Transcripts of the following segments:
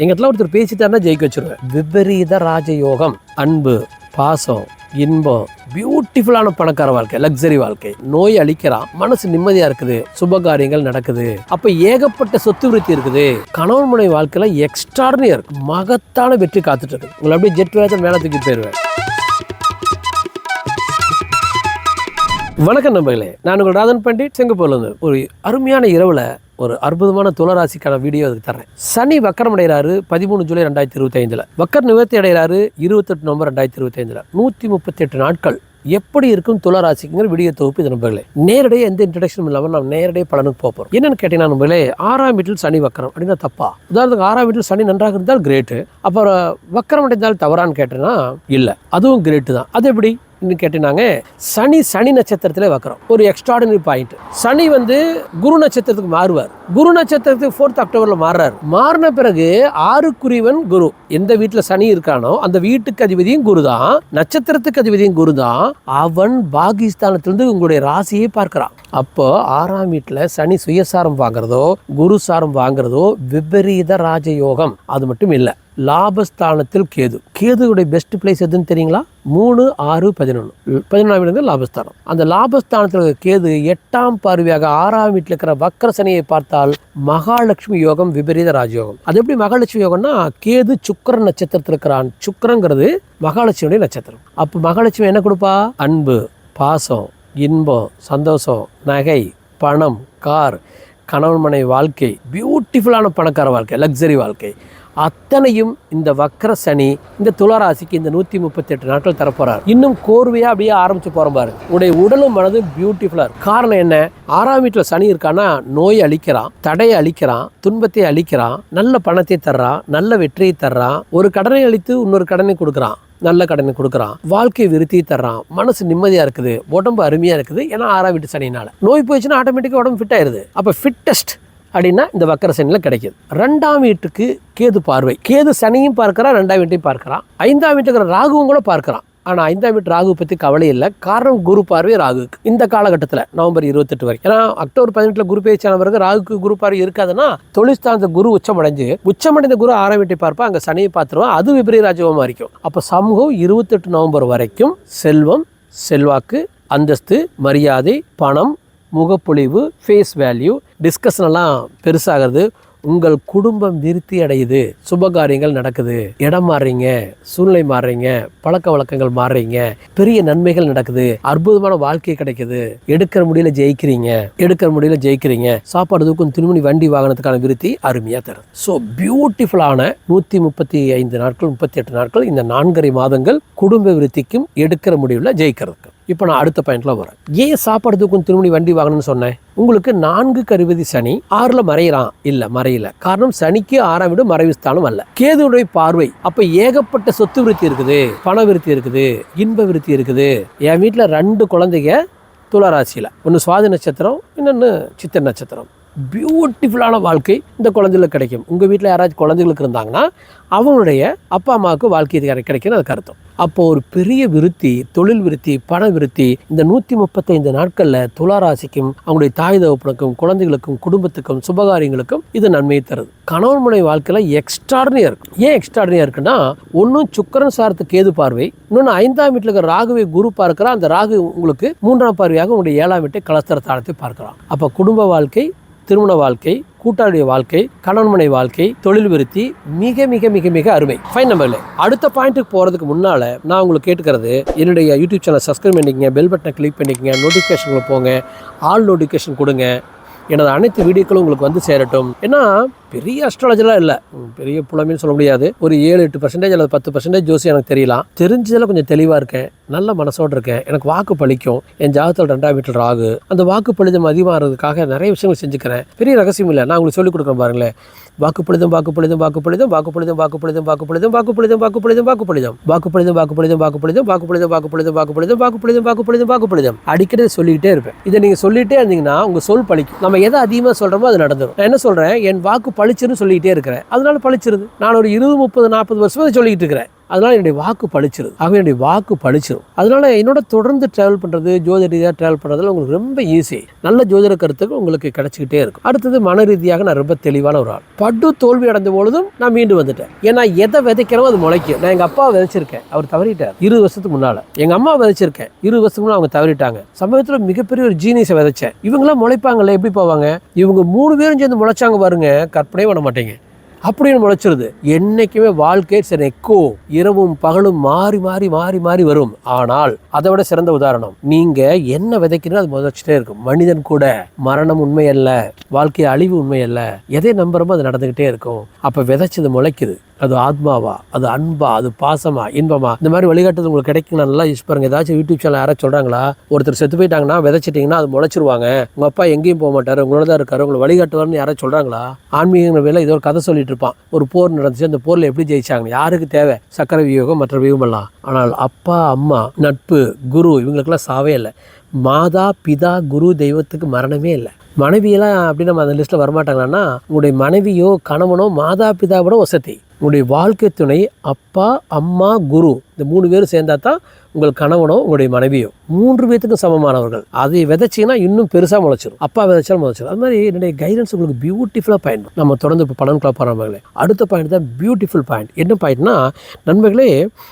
எங்கிட்ட ஒருத்தர் பேசிட்டாருன்னா ஜெயிக்க வச்சிருவேன். விபரீத ராஜயோகம் அன்பு பாசம் இன்பம் பியூட்டிஃபுல்லான பணக்கார வாழ்க்கை லக்ஸரி வாழ்க்கை. நோய் அழிக்கிறான் மனசு நிம்மதியா இருக்குது சுப காரியங்கள் நடக்குது. அப்ப ஏகப்பட்ட சொத்து விருத்தி இருக்குது. கணவன் முனை வாழ்க்கையில எக்ஸ்ட்ராடனியர் மகத்தான வெற்றி காத்துட்டு இருக்கு. உங்களை அப்படியே ஜெட் வேகத்தில் மேல தூக்கி போயிருவேன். வணக்கம் நம்பர்களே நான் உங்கள் ராதன் பண்டிட். சிங்கப்பூர்ல இருந்து ஒரு அருமையான இரவுல ஒரு அற்புதமான துளராசிக்கான வீடியோ அதுக்கு தரேன் சனி வக்கரம் அடைகிறாரு பதிமூணு ஜூலை ரெண்டாயிரத்தி இருபத்தி வக்கர் நிவர்த்தி அடைகிறாரு இருபத்தெட்டு நவம்பர் ரெண்டாயிரத்தி இருபத்தைந்தில். நூற்றி முப்பத்தெட்டு நாட்கள் எப்படி இருக்கும் துளராசிக்குங்கிற வீடியோ தொகுப்பு இது நண்பர்களே. நேரடியாக எந்த இன்ட்ரடக்ஷனும் இல்லாமல் நம்ம நேரடியாக பலனுக்கு போகிறோம் என்னென்னு கேட்டீங்கன்னா நண்பர்களே ஆறாம் வீட்டில் சனி வக்கரம். அப்படின்னா தப்பா? உதாரணத்துக்கு ஆறாம் வீட்டில் சனி நன்றாக இருந்தால் கிரேட்டு அப்புறம் வக்கரம் அடைந்தால் தவறான்னு கேட்டேன்னா இல்லை. அதுவும் கிரேட்டு தான். அது எப்படி? இன்னும் கேட்டீங்கன்னாங்க சனி சனி நட்சத்திரத்தில் வைக்கிறோம் ஒரு எக்ஸ்ட்ராடினரி பாயிண்ட் சனி வந்து குரு நட்சத்திரத்துக்கு மாறுவார். குரு நட்சத்திரத்துக்கு ஃபோர்த் அக்டோபரில் மாறுறாரு. மாறின பிறகு ஆறுக்குரியவன் குரு. எந்த வீட்டில் சனி இருக்கானோ அந்த வீட்டுக்கு அதிபதியும் குரு தான் நட்சத்திரத்துக்கு அதிபதியும் குரு தான் அவன் பாகிஸ்தானத்திலிருந்து உங்களுடைய ராசியை பார்க்கிறான். அப்போ ஆறாம் வீட்டில் சனி சுயசாரம் வாங்குறதோ குரு சாரம் வாங்குறதோ விபரீத ராஜயோகம். அது மட்டும் இல்லை. லாபஸ்தானத்தில் கேது. கேதுவுடைய பெஸ்ட் பிளேஸ் எதுன்னு தெரியுங்களா? மூணு ஆறு பதினொன்று பதினொன்றாம் வீடு லாபஸ்தானம். அந்த லாபஸ்தானத்தில் கேது எட்டாம் பார்வையாக ஆறாம் வீட்டில் இருக்கிற வக்கரசனையை பார்த்தால் மகாலட்சுமி யோகம் விபரீத ராஜயோகம். அது எப்படி மகாலட்சுமி யோகம்னா கேது சுக்கரன் நட்சத்திரத்தில் இருக்கிறான். சுக்கரங்கிறது மகாலட்சுமியுடைய நட்சத்திரம். அப்போ மகாலட்சுமி என்ன கொடுப்பா? அன்பு பாசம் இன்பம் சந்தோஷம் நகை பணம் கார் கணவன் மனை வாழ்க்கை. பியூட்டிஃபுல்லான பணக்கார வாழ்க்கை லக்ஸரி வாழ்க்கை. அத்தனையும் இந்த வக்கர சனி இந்த துளராசிக்கு இந்த நூற்றி முப்பத்தெட்டு நாட்கள் தரப்போறார். இன்னும் கோர்வையாக அப்படியே ஆரம்பிச்சு போகிறோம் பாரு. உடைய உடலும் மனதும் பியூட்டிஃபுல்லாக காரணம் என்ன? ஆறாம் வீட்டில் சனி இருக்கான்னா நோய் அழிக்கிறான் தடையை அழிக்கிறான் துன்பத்தை அழிக்கிறான் நல்ல பணத்தை தர்றான் நல்ல வெற்றியை தர்றான் ஒரு கடனை அழித்து இன்னொரு கடனை கொடுக்குறான் நல்ல கடனை கொடுக்குறான் வாழ்க்கை விருத்தி தர்றான் மனசு நிம்மதியாக இருக்குது உடம்பு அருமையாக இருக்குது ஏன்னா ஆறாம் வீட்டு சனினால் நோய் போயிடுச்சுன்னா ஆட்டோமேட்டிக்காக உடம்பு ஃபிட் ஆயிருது. அப்போ ஃபிட்டஸ்ட் அப்படின்னா இந்த வக்கர சனியில் கிடைக்கிது. ரெண்டாம் வீட்டுக்கு கேது பார்வை. கேது சனியும் பார்க்குறான் ரெண்டாம் வீட்டையும் பார்க்கறான். ஐந்தாம் வீட்டுக்கு ராகுவும் கூட பார்க்கறான். ஆனால் ஐந்தாம் வீட்டு ராகு பற்றி கவலை இல்லை. காரணம் குரு பார்வை ராகுக்கு இந்த காலகட்டத்தில் நவம்பர் இருபத்தெட்டு வரைக்கும். ஏன்னா அக்டோபர் பதினெட்டில் குரு பேச்சான பிறகு ராகுக்கு குரு பார்வை இருக்காதுன்னா தொழில்ஸ்தானத்தை குரு உச்சமடைஞ்சு உச்சமடைந்த குரு ஆறாம் வீட்டை பார்ப்பா அங்கே சனியை பார்த்துருவோம் அது விபரீத ராஜகமாக இருக்கும். அப்போ சமூகம் இருபத்தெட்டு நவம்பர் வரைக்கும் செல்வம் செல்வாக்கு அந்தஸ்து மரியாதை பணம் முகப்பொழிவு ஃபேஸ் வேல்யூ டிஸ்கஷன் எல்லாம் பெருசாகிறது. உங்கள் குடும்பம் விருத்தி அடையுது. சுபகாரியங்கள் நடக்குது. இடம் மாறுறீங்க சூழ்நிலை மாறுறீங்க பழக்க வழக்கங்கள் மாறுறீங்க பெரிய நன்மைகள் நடக்குது. அற்புதமான வாழ்க்கை கிடைக்குது. எடுக்கிற முடியல ஜெயிக்கிறீங்க. எடுக்கிற முடியல ஜெயிக்கிறீங்க. சாப்பாடு தூக்கும் திருமணி வண்டி வாகனத்துக்கான விருத்தி அருமையாக தரும். ஸோ பியூட்டிஃபுல்லான நூற்றி முப்பத்தி ஐந்து நாட்கள் முப்பத்தி எட்டு நாட்கள் இந்த நான்கரை மாதங்கள் குடும்ப விருத்திக்கும் எடுக்கிற முடிவில் ஜெயிக்கிறதுக்கு. இப்போ நான் அடுத்த பாயிண்ட்ல வரேன் ஏன் சாப்பாடு தூக்கும் திருமணி வண்டி வாங்கணும்னு சொன்னேன்? உங்களுக்கு நான்கு கருவதி சனி ஆறுல மறையிறான். இல்ல மறையல. காரணம் சனிக்கு ஆறாம் வீடு மறைவு ஸ்தானம் அல்ல. கேதுடைய பார்வை அப்ப ஏகப்பட்ட சொத்து விருத்தி இருக்குது பண விருத்தி இருக்குது இன்ப விருத்தி இருக்குது. என் வீட்டில் ரெண்டு குழந்தைங்க துளாராசியில. ஒன்று சுவாதி நட்சத்திரம் இன்னொன்று சித்திர நட்சத்திரம். பியூட்டிஃபுல்லான வாழ்க்கை இந்த குழந்தைகளுக்கு கிடைக்கும். உங்கள் வீட்டில் யாராச்சும் குழந்தைகளுக்கு இருந்தாங்கன்னா அவங்களுடைய அப்பா அம்மாவுக்கு வாழ்க்கை கிடை- கிடைக்கும்னு அது அப்போ ஒரு பெரிய விருத்தி தொழில் விருத்தி பண விருத்தி இந்த நூற்றி முப்பத்தைந்து நாட்களில் துளாராசிக்கும் அவங்களுடைய தாய் தகப்பனுக்கும் குழந்தைகளுக்கும் குடும்பத்துக்கும் சுபகாரியங்களுக்கும் இது நன்மையை தருது. கணவன் முனை வாழ்க்கையில் எக்ஸ்ட்ராடனியாக இருக்கும் ஏன் எக்ஸ்ட்ராடனியாக இருக்குன்னா ஒன்றும் சுக்கரன் சாரத்து கேது பார்வை இன்னொன்று ஐந்தாம் வீட்டில் இருக்கிற ராகுவை குரு பார்க்கிறா அந்த ராகு உங்களுக்கு மூன்றாம் பார்வையாக உங்களுடைய ஏழாம் வீட்டை கலஸ்தர தாளத்தை பார்க்கலாம் அப்போ குடும்ப வாழ்க்கை திருமண வாழ்க்கை கூட்டாளிய வாழ்க்கை கணவன்மனை வாழ்க்கை தொழில் விருத்தி மிக மிக மிக மிக அருமை. ஃபைன் நம்பர்ல அடுத்த பாயிண்ட்டுக்கு போகிறதுக்கு முன்னால் நான் உங்களுக்கு கேட்டுக்கிறது என்னுடைய யூடியூப் சேனல் சப்ஸ்கிரைப் பண்ணிக்கங்க பெல் பட்டனை கிளிக் பண்ணிக்கங்க நோட்டிஃபிகேஷனுக்கு போங்க ஆல் நோட்டிஃபிகேஷன் கொடுங்க. எனது அனைத்து வீடியோக்களும் உங்களுக்கு வந்து சேரட்டும். ஏன்னா பெரிய அஸ்ட்ராலஜிலாம் இல்லை. பெரிய புலமைன்னு சொல்ல முடியாது. ஒரு ஏழு எட்டு பர்சன்டேஜ் அல்லது பத்து பர்சன்டேஜ் ஜோசி எனக்கு தெரியலாம். தெரிஞ்சதில் கொஞ்சம் தெளிவாக இருக்கேன். நல்ல மனசோடு இருக்கேன். எனக்கு வாக்கு பழிக்கும். என் ஜாதகத்தில் ரெண்டாம் வீட்டில் ராகு. அந்த வாக்கு பழிதம் அதிகமாகிறதுக்காக நிறைய விஷயங்கள் செஞ்சுக்கிறேன். பெரிய ரகசியம் இல்லை. நான் உங்களுக்கு சொல்லிக் கொடுக்குறேன் பாருங்களேன். வாக்குப்பொழுதும் வாக்குப்பொழுதும் வாக்குப்பொழுதும் வாக்குப்பொழுதும் வாக்குப்பொழுதும் வாக்குப்பொழுதும் வாக்குப்பொழுதும் வாக்குப்பொழுதும் வாக்குப்பொழுதும் வாக்குப்பொழுதும் வாக்குப்பொழுதும் வாக்குப்பொழுதும் வாக்குப்பொழுதும் வாக்குப்பொழுதும் வாக்குப்பொழுதும் வாக்குப்பொழுதும் வாக்குப்பொழுதும் வாக்குப்பொழுதும் அடிக்கடி சொல்லிக்கிட்டே இருப்பேன் இதை நீங்கள் சொல்லிட்டே இருந்தீங்கன்னா உங்கள் சொல் பழிக்கும் நம்ம எதை அதிகமாக சொல்கிறோமோ அது நடந்துடும் நான் என்ன சொல்கிறேன் என் வாக்கு பளிச்சுன்னு சொல்லிக்கிட்டே இருக்கிறேன் அதனால பளிச்சிருது நான் ஒரு இருபது முப்பது நாற்பது வருஷமா சொல்லிக்கிட்டு இருக்கிறேன் அதனால் என்னுடைய வாக்கு பழிச்சிருது ஆகவே என்னுடைய வாக்கு பழிச்சிரும். அதனால என்னோட தொடர்ந்து ட்ராவல் பண்ணுறது ஜோதிட ரீதியாக ட்ராவல் பண்ணுறதுல உங்களுக்கு ரொம்ப ஈஸி நல்ல ஜோதிட கருத்துக்கள் உங்களுக்கு கிடைச்சிக்கிட்டே இருக்கும். அடுத்தது மன ரீதியாக நான் ரொம்ப தெளிவான ஒரு ஆள். படு தோல்வி அடைந்த பொழுதும் நான் மீண்டு வந்துட்டேன். ஏன்னா எதை விதைக்கிறோம் அது முளைக்கும். நான் எங்கள் அப்பா விதைச்சிருக்கேன். அவர் தவறிட்டார். இருபது வருஷத்துக்கு முன்னால். எங்கள் அம்மா விதைச்சிருக்கேன். இருபது வருஷத்துக்கு முன்னாடி அவங்க தவறிட்டாங்க. சமயத்தில் மிகப்பெரிய ஒரு ஜீனியஸை விதைச்சேன். இவங்களாம் முளைப்பாங்கல்ல எப்படி போவாங்க? இவங்க மூணு பேரும் சேர்ந்து முளைச்சாங்க பாருங்க. கற்பனையே பண்ண மாட்டேங்க. அப்படின்னு முளைச்சிருது. என்றைக்குமே வாழ்க்கை சரி எக்கோ இரவும் பகலும் மாறி மாறி மாறி மாறி வரும். ஆனால் அதை விட சிறந்த உதாரணம் நீங்க என்ன விதைக்கிறீங்க அது முதச்சிட்டே இருக்கும். மனிதன் கூட மரணம் உண்மை அல்ல வாழ்க்கை அழிவு உண்மை அல்ல எதை நம்புறமோ அது நடந்துகிட்டே இருக்கும். அப்ப விதைச்சது முளைக்குது. அது ஆத்மாவா? அது அன்பா? அது பாசமா? இன்பமா? இந்த மாதிரி வழிகாட்டுறது உங்களுக்கு கிடைக்கும் நல்லா யூஸ் பாருங்க ஏதாச்சும் யூடியூப் சேனல் யாராவது சொல்றாங்களா? ஒருத்தர் செத்து போயிட்டாங்கன்னா விதைச்சிட்டிங்கன்னா அது முளைச்சிருவாங்க. உங்க அப்பா எங்கேயும் போக மாட்டார். உங்களோட தான் இருக்காரு. உங்களை வழிகாட்டுவார்னு யாராவது சொல்றாங்களா? ஆன்மீக வேலை ஏதோ ஒரு கதை சொல்லிட்டு இருப்பான். ஒரு போர் நடந்துச்சு. அந்த போர்ல எப்படி ஜெயிச்சாங்க யாருக்கு தேவை? சக்கர வியூகம் மற்ற வியூகம் எல்லாம் ஆனால் அப்பா அம்மா நட்பு குரு இவங்களுக்கெல்லாம் சாவே இல்லை. மாதா பிதா குரு தெய்வத்துக்கு மரணமே இல்லை. மனைவியெல்லாம் அப்படி நம்ம அந்த லிஸ்ட்டில் வரமாட்டாங்களான்னா உங்களுடைய மனைவியோ கணவனோ மாதா பிதாவோட வசதி. உங்களுடைய வாழ்க்கை துணை அப்பா அம்மா குரு. இந்த மூணு பேரும் சேர்ந்தா தான் உங்கள் கணவனோ உங்களுடைய மனைவியோ. மூன்று பேத்துக்கும் சமமானவர்கள். அதை விதைச்சிங்கன்னா இன்னும் பெருசாக முளைச்சிடும் அப்பா விதைச்சாலும் முளைச்சிடும் அது மாதிரி என்னுடைய கைடன்ஸ் உங்களுக்கு பியூட்டிஃபுல்லாக பாயிண்ட் நம்ம தொடர்ந்து இப்போ பலன் கிளப் போகிறவங்களே அடுத்த பாயிண்ட் தான் பியூட்டிஃபுல் பாயிண்ட் என்ன பாயிண்ட்னா நண்பர்களே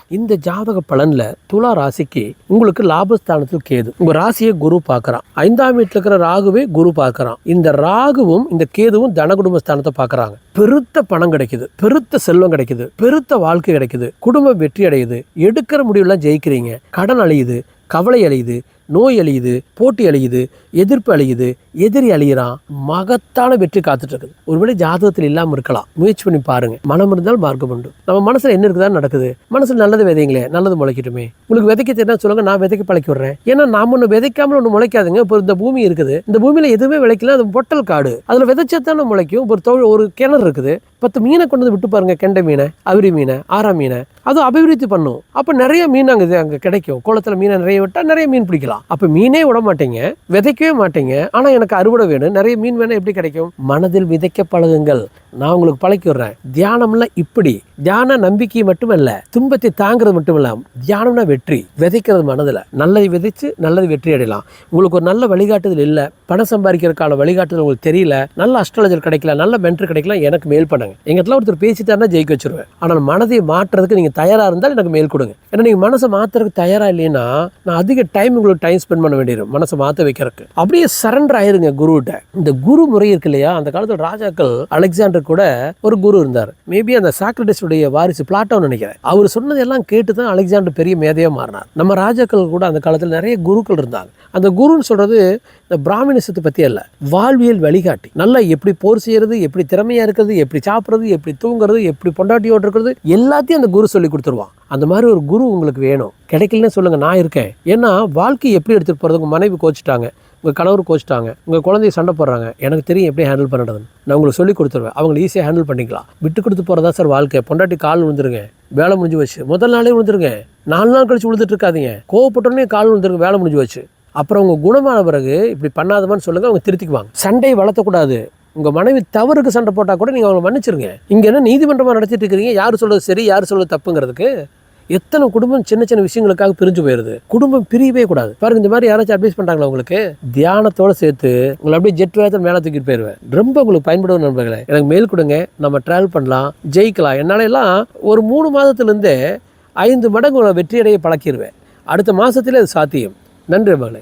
இந்த ஜாதக பலனில் துலா ராசிக்கு உங்களுக்கு லாபஸ்தானத்தில் கேது. உங்கள் ராசியை குரு பார்க்குறான். ஐந்தாம் வீட்டில் இருக்கிற ராகுவே குரு பார்க்குறான். இந்த ராகுவும் இந்த கேதுவும் தன குடும்ப ஸ்தானத்தை பார்க்குறாங்க. பெருத்த பணம் கிடைக்குது. பெருத்த செல்வம் கிடைக்குது. பெருத்த வாழ்க்கை கிடைக்குது. குடும்பம் வெற்றி அடையுது. எடுக்கிற முடிவுலாம் ஜெயிக்கிறீங்க. கடன் அழியுது. கவலை அழியுது நோய் அழியுது போட்டி அழியுது எதிர்ப்பு அழியுது எதிரி அழியிறான் மகத்தான வெற்றி காத்துட்டு இருக்குது ஒருவேளை ஜாதகத்தில் இல்லாமல் இருக்கலாம். முயற்சி பண்ணி பாருங்க. மனம் இருந்தால் மார்க்கம் உண்டு. நம்ம மனசுல என்ன இருக்குதான் நடக்குது. மனசுல நல்லது விதைங்களே நல்லது முளைக்கட்டுமே. உங்களுக்கு விதைக்க தெரியா சொல்லுங்க நான் விதைக்க பழக்கி விடுறேன். ஏன்னா நாம ஒன்று விதைக்காமல் ஒன்று முளைக்காதுங்க. இப்போ இந்த பூமி இருக்குது. இந்த பூமியில எதுவுமே விளைக்கல. அது பொட்டல் காடு. அதுல விதைச்சா தானே முளைக்கும். ஒரு தொழில் ஒரு கிணறு இருக்குது. பத்து மீனை கொண்டு வந்து விட்டு பாருங்கள் கெண்டை மீனை அவிரி மீனை ஆரா மீனை. அதுவும் அபிவிருத்தி பண்ணும். அப்போ நிறைய மீன் அங்கே அங்கே கிடைக்கும். குளத்தில் மீனை நிறைய விட்டால் நிறைய மீன் பிடிக்கலாம். அப்போ மீனே விட மாட்டீங்க விதைக்கவே மாட்டீங்க. ஆனால் எனக்கு அறுவடை வேணும். நிறைய மீன் வேணும் எப்படி கிடைக்கும்? மனதில் விதைக்க பழகுங்கள். நான் உங்களுக்கு பழக்கி விடுறேன். தியானம்ல இப்படி. தியான நம்பிக்கை மட்டுமல்ல துன்பத்தை தாங்கிறது மட்டுமல்ல தியானம்னா வெற்றி. விதைக்கிறது மனதில். நல்லதை விதைச்சு நல்லது வெற்றி அடையலாம். உங்களுக்கு ஒரு நல்ல வழிகாட்டுதல் இல்லை. பணம் சம்பாதிக்கிறதுக்கான வழிகாட்டுதல் உங்களுக்கு தெரியல. நல்ல அஸ்ட்ராலஜர் கிடைக்கல நல்ல மென்டர் கிடைக்கல எனக்கு மேல் பண்ணுங்க. எங்கிட்ட ஒருத்தர் பேசிட்டாருன்னா ஜெயிக்க வச்சிருவேன். ஆனால் மனதை மாற்றுறதுக்கு நீங்கள் தயாராக இருந்தால் எனக்கு மேல் கொடுங்க. ஏன்னா நீங்கள் மனசை மாற்றுறதுக்கு தயாராக இல்லைன்னா நான் அதிக டைம் உங்களுக்கு டைம் ஸ்பெண்ட் பண்ண வேண்டியது மனசை மாற்ற வைக்கிறதுக்கு. அப்படியே சரண்டர் ஆயிருங்க குருகிட்ட இந்த குரு முறை இருக்கு இல்லையா? அந்த காலத்தில் ராஜாக்கள் அலெக்சாண்டர் கூட ஒரு குரு இருந்தார். மேபி அந்த சாக்ரட்டிஸுடைய வாரிசு பிளாட்டோன்னு நினைக்கிறேன். அவர் சொன்னதெல்லாம் கேட்டு தான் அலெக்சாண்டர் பெரிய மேதையாக மாறினார். நம்ம ராஜாக்கள் கூட அந்த காலத்தில் நிறைய குருக்கள் இருந்தாங்க. அந்த குருன்னு சொல்கிறது இந்த பிராமணிசத்தை பற்றி அல்ல. வாழ்வியல் வழிகாட்டி. நல்லா எப்படி போர் செய்யறது எப்படி திறமையாக இருக்கிறது எப்படி சாப்பிட்றது எப்படி தூங்குறது எப்படி பொண்டாட்டியோடு இருக்கிறது எல்லாத்தையும் அந்த குரு சொல்லி கொடுத்துருவான். அந்த மாதிரி ஒரு குரு உங்களுக்கு வேணும். கிடைக்கலன்னு சொல்லுங்கள் நான் இருக்கேன். ஏன்னா வாழ்க்கை எப்படி எடுத்துகிட்டு போகிறது உங்கள் மனைவி கோச்சிட்டாங்க உங்கள் கணவர் கோச்சிட்டாங்க உங்கள் குழந்தைய சண்டை போடுறாங்க. எனக்கு தெரியும் எப்படி ஹேண்டில் பண்ணுறதுன்னு. நான் உங்களுக்கு சொல்லி கொடுத்துருவேன். அவங்களை ஈஸியாக ஹேண்டில் பண்ணிக்கலாம். விட்டு கொடுத்து போகிறதா சார் வாழ்க்கை? பொண்டாட்டி கால் விழுந்துருங்க வேலை முடிஞ்சு வச்சு முதல் நாளே விழுந்துருங்க. நாலு நாள் கழிச்சு விழுந்துட்டு இருக்காதீங்க. கோவப்பட்டோடனே கால் விழுந்துருங்க வேலை முடிஞ்சு வச்சு அப்புறம் உங்கள் குணமான பிறகு இப்படி பண்ணாதவன்னு சொல்லுங்கள் அவங்க திருத்திக்குவாங்க. சண்டையை வளர்த்தக்கூடாது. உங்கள் மனைவி தவறுக்கு சண்டை போட்டால் கூட நீங்கள் அவங்களை மன்னிச்சிருங்க. இங்கே என்ன நீதிமன்றமாக நடத்திட்டு இருக்கிறீங்க? யார் சொல்கிறது சரி யார் சொல்கிறது தப்புங்கிறதுக்கு எத்தனை குடும்பம் சின்ன சின்ன விஷயங்களுக்காக பிரிஞ்சு போயிடுது குடும்பம் பிரியவே கூடாது. பாருங்க இந்த மாதிரி யாராச்சும் அட்வைஸ் பண்ணுறாங்களா உங்களுக்கு? தியானத்தோட சேர்த்து உங்களை அப்படியே ஜெட் வேகத்தில் மேலே தூக்கிட்டு போயிடுவேன் ரொம்ப உங்களுக்கு பயன்படும் நண்பர்களே. எனக்கு மெயில் கொடுங்க நம்ம டிராவல் பண்ணலாம் ஜெயிக்கலாம். என்னால் எல்லாம் ஒரு மூணு மாதத்துலேருந்தே ஐந்து மடங்கு வெற்றியடைய பழக்கிடுவேன் அடுத்த மாதத்துலேயே அது சாத்தியம். நன்றி மகளே.